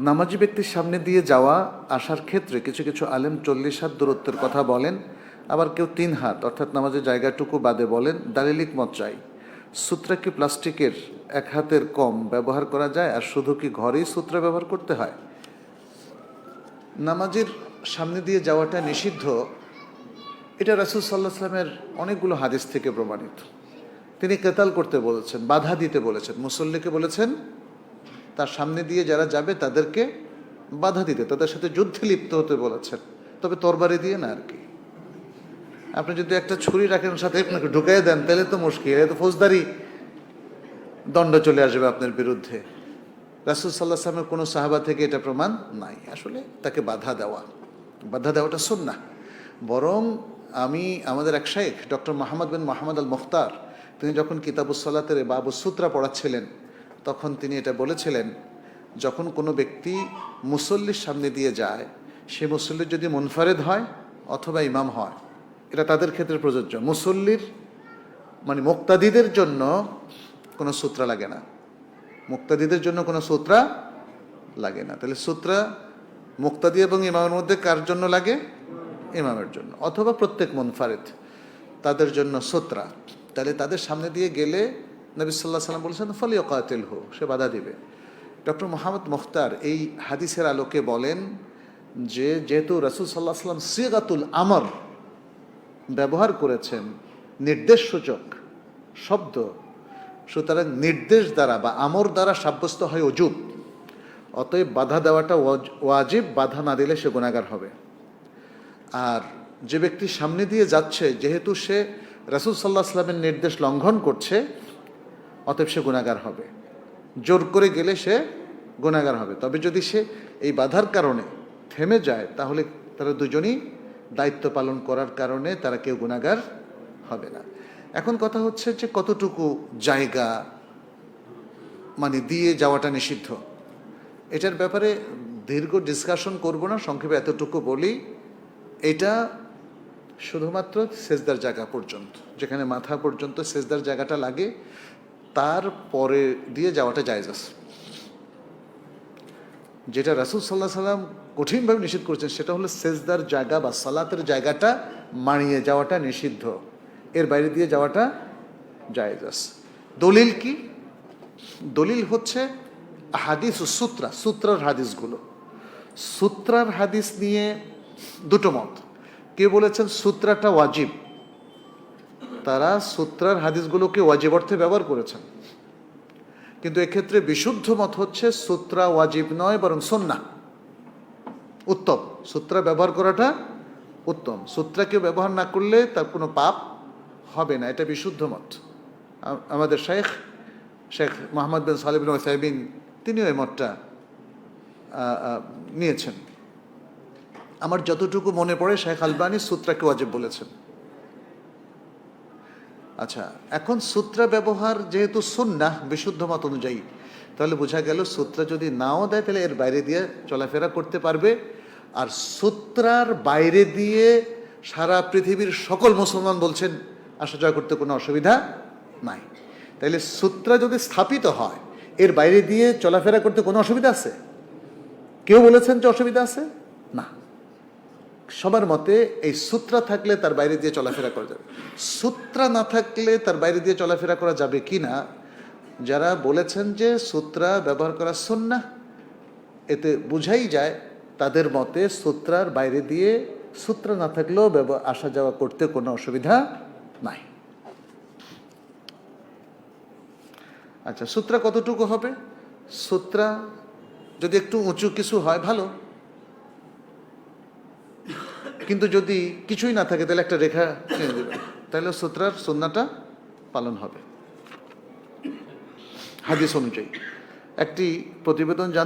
নামাজি ব্যক্তির সামনে দিয়ে যাওয়া আসার ক্ষেত্রে কিছু কিছু আলেম চল্লিশ হাত দূরত্বের কথা বলেন, আবার কেউ তিন হাত, অর্থাৎ নামাজের জায়গাটুকু বাদে বলেন, দালিলিক মত চাই। সূত্রা কি প্লাস্টিকের এক হাতের কম ব্যবহার করা যায়, আর শুধু কি ঘরেই সূত্র ব্যবহার করতে হয়? নামাজের সামনে দিয়ে যাওয়াটা নিষিদ্ধ, এটা রাসুল সাল্লাহ সাল্লামের অনেকগুলো হাদিস থেকে প্রমাণিত। তিনি কেতাল করতে বলেছেন, বাধা দিতে বলেছেন, মুসল্লিকে বলেছেন তার সামনে দিয়ে যারা যাবে তাদেরকে বাধা দিতে, তাদের সাথে যুদ্ধে লিপ্ত হতে বলেছেন। তবে তরবারি দিয়ে না আর কি। আপনি যদি একটা ছুরি রাখেন, সাথে আপনাকে ঢুকাই দেন, তাহলে তো মুশকিল তো ফৌজদারি দণ্ড চলে আসবে আপনার বিরুদ্ধে। রাসুল সাল্লাহ সাল্লামের কোনো সাহাবা থেকে এটা প্রমাণ নাই। আসলে তাকে বাধা দেওয়া, বাধা দেওয়াটা না বরং আমি, আমাদের এক Sheikh, doctor Mahmud bin Mahmud al Mukhtar তিনি যখন কিতাবুসলাতের বাবু সূত্রা পড়াচ্ছিলেন তখন তিনি এটা বলেছিলেন, যখন কোনো ব্যক্তি মুসল্লির সামনে দিয়ে যায়, সে মুসল্লির যদি মুনফারেদ হয় অথবা ইমাম হয়, এটা তাদের ক্ষেত্রে প্রযোজ্য। মুসল্লির মানে মুক্তাদিদের জন্য কোনো সূত্রা লাগে না। মুক্তাদিদের জন্য কোনো সূত্রা লাগে না। তাহলে সূত্রা মুক্তাদি এবং ইমামের মধ্যে কার জন্য লাগে? ইমামের জন্য। অথবা প্রত্যেক মুনফারিদ তাদের জন্য সূত্রা। তাহলে তাদের সামনে দিয়ে গেলে নবী সাল্লাহ সাল্লাম বলেছেন ফলি অকাতিল হো সে বাধা দিবে। ডক্টর মোহাম্মদ মুখতার এই হাদিসের আলোকে বলেন যে, যেহেতু রসুল সাল্লাহ সাল্লাম সিগাতুল আমর ব্যবহার করেছেন নির্দেশ সূচক শব্দ, সুতরাং নির্দেশ দ্বারা বা আমর দ্বারা সাব্যস্ত হয় অজুব অতএব বাধা দেওয়াটা ওয়াজ- ওয়াজিব, বাধা না দিলে সে গুণাগার হবে। আর যে ব্যক্তি সামনে দিয়ে যাচ্ছে, যেহেতু সে রাসুল সাল্লাহ সাল্লামের নির্দেশ লঙ্ঘন করছে অতএব সে গুণাগার হবে। জোর করে গেলে সে গুণাগার হবে। তবে যদি সে এই বাধার কারণে থেমে যায়, তাহলে তারা দুজনই দায়িত্ব পালন করার কারণে তারা কেউ গুণাগার হবে না। এখন কথা হচ্ছে যে কতটুকু জায়গা মানে দিয়ে যাওয়াটা নিষিদ্ধ। এটার ব্যাপারে দীর্ঘ ডিসকাশন করব না, সংক্ষেপে এতটুকু বলি। এটা শুধুমাত্র সেজদার জায়গা পর্যন্ত, যেখানে মাথা পর্যন্ত সেজদার জায়গাটা লাগে। তার পরে দিয়ে যাওয়াটা জায়জ আছে। যেটা রাসুল সাল্লাহ সাল্লাম কঠিনভাবে নিষেধ করেছেন, সেটা হলো সেজদার জায়গা বা সালাতের জায়গাটা মানিয়ে যাওয়াটা নিষিদ্ধ। এর বাইরে দিয়ে যাওয়াটা জায়েজ দলিল কি? দলিল হচ্ছে হাদিস ও সূত্রা, সূত্রার হাদিসগুলো। সূত্রার হাদিস নিয়ে দুটো মত। কেউ বলেছেন? সূত্রাটা ওয়াজিব। তারা সূত্রার হাদিসগুলোকে ওয়াজিব অর্থে ব্যবহার করেছেন। কিন্তু এক্ষেত্রে বিশুদ্ধ মত হচ্ছে সূত্রা ওয়াজিব নয়, বরং সন্না উত্তম। সূত্রা ব্যবহার করাটা উত্তম। সূত্রাকে ব্যবহার না করলে তার কোনো পাপ হবে না, এটা বিশুদ্ধ মত। আমাদের শেখ শেখ মোহাম্মদ বিন সালিবিন সাহেবিন তিনিও এই মতটা নিয়েছেন। আমার যতটুকু মনে পড়ে, শেখ আলবানি সূত্রাকে ওয়াজিব বলেছেন। আচ্ছা এখন সূত্রা ব্যবহার যেহেতু সুন্না বিশুদ্ধ মত অনুযায়ী, তাহলে বোঝা গেল সূত্রা যদি নাও দেয়, তাহলে এর বাইরে দিয়ে চলাফেরা করতে পারবে। আর সূত্রার বাইরে দিয়ে সারা পৃথিবীর সকল মুসলমান বলছেন আসা যাওয়া করতে কোনো অসুবিধা নাই। তাইলে সূত্রা যদি স্থাপিত হয়, এর বাইরে দিয়ে চলাফেরা করতে কোনো অসুবিধা আছে? কেউ বলেছেন যে অসুবিধা আছে? না। সবার মতে এই সূত্রা থাকলে তার বাইরে দিয়ে চলাফেরা করা যাবে। সূত্রা না থাকলে তার বাইরে দিয়ে চলাফেরা করা যাবে কি না? যারা বলেছেন যে সূত্রা ব্যবহার করা সন্না এতে বুঝাই যায় তাদের মতে সূত্রার বাইরে দিয়ে সূত্র না থাকলেও আসা যাওয়া করতে কোনো অসুবিধা নাই। আচ্ছা সূত্রা কতটুকু হবে? সূত্রা যদি একটু উঁচু কিছু হয়, ভালো। কিন্তু যদি কিছুই না থাকে, তাহলে একটা রেখা টেনে দেবে। তাহলে সুতরার সন্নাটা পালন হবে। হাদিস অনুযায়ী। একটি প্রতিবেদন জানতে